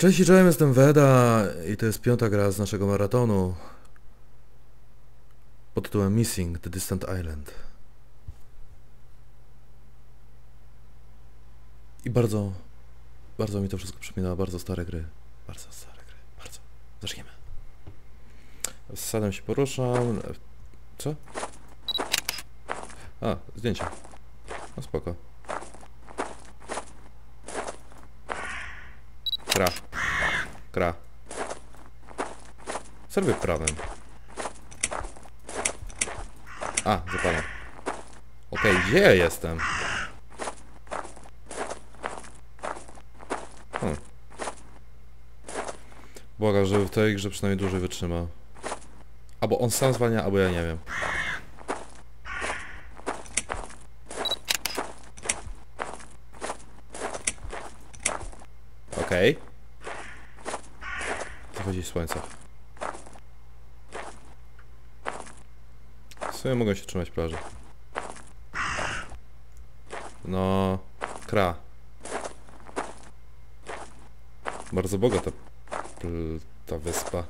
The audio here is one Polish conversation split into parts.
Cześć i czołem, jestem Weda i to jest piąta gra z naszego maratonu pod tytułem Missing the Distant Island. I bardzo, bardzo mi to wszystko przypomina bardzo stare gry. Bardzo stare gry, bardzo. Zaczniemy. Sadem się poruszam. Co? A, zdjęcie. No spoko. Kra. Kra. Serwy prawem. A, zapalam. Okej, gdzie ja jestem? Hmm. Błagam, żeby w tej grze przynajmniej dłużej wytrzyma. Albo on sam zwalnia, albo ja nie wiem. Okej. Zachodzi słońce. W mogą się trzymać plaży. No... Kra. Bardzo bogata ta wyspa.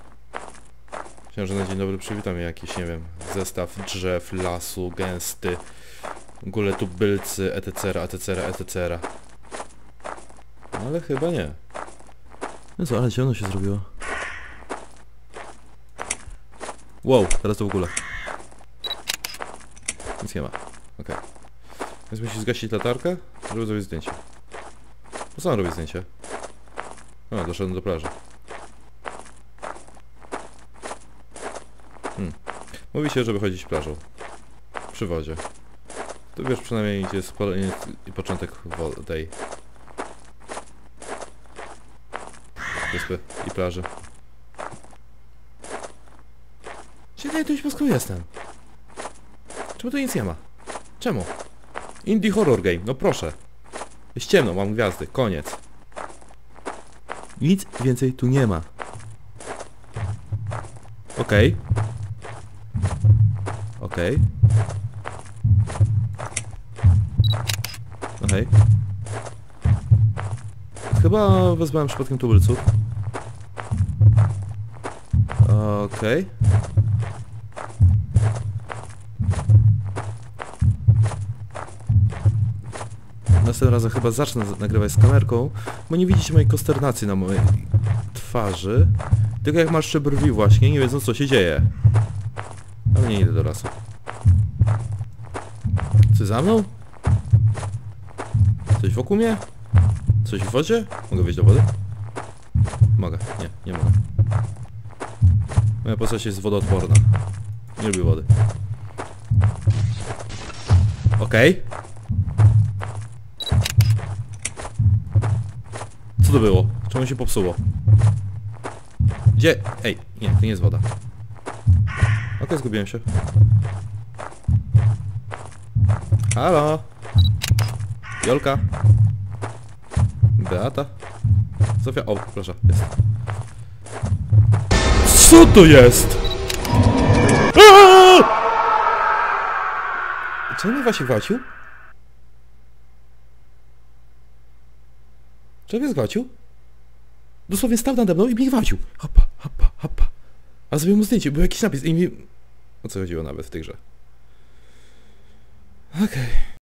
Myślałem, że na dzień dobry przywitam jakiś, nie wiem, zestaw drzew, lasu, gęsty, w ogóle tubylcy, etc., etc., etc. Ale chyba nie. No co, ale ciemno się zrobiło. Wow, teraz to w ogóle. Nic nie ma. Okej. Więc musi zgasić latarkę, żeby zrobić zdjęcie. Po co mam robić zdjęcie? A, doszedłem do plaży. Hmm. Mówi się, żeby chodzić plażą. Przy wodzie. To wiesz przynajmniej gdzie jest i początek tej wyspy i plaży. Czekaj, tu już po jestem. Czemu tu nic nie ma? Czemu? Indie horror game, no proszę. Jest ciemno, mam gwiazdy, koniec. Nic więcej tu nie ma. Okej. Okej. Okej. Chyba wezwałem przypadkiem tubylców. Okej. Następnym razem chyba zacznę nagrywać z kamerką, bo nie widzicie mojej konsternacji na mojej twarzy. Tylko jak marszczę brwi właśnie, nie wiedząc co się dzieje. Ale nie idę do lasu. Coś za mną? Coś wokół mnie? Coś w wodzie? Mogę wejść do wody? Mogę. Nie, nie mogę. Moja postać jest wodoodporna. Nie lubię wody. Okej. Co to było? Czemu się popsuło? Gdzie? Ej, nie, to nie jest woda. Okej, zgubiłem się. Halo? Jolka? Beata? Zofia? O, proszę, jest. Co to jest? Aaaa! Czy on mnie właśnie gwałcił? Czy mnie zgwałcił? Dosłownie stał nade mną i mnie gwałcił. Hopa, hopa, hopa. A zrobiłem mu zdjęcie, był jakiś napis i mi... O co chodziło nawet w tej grze? Okej.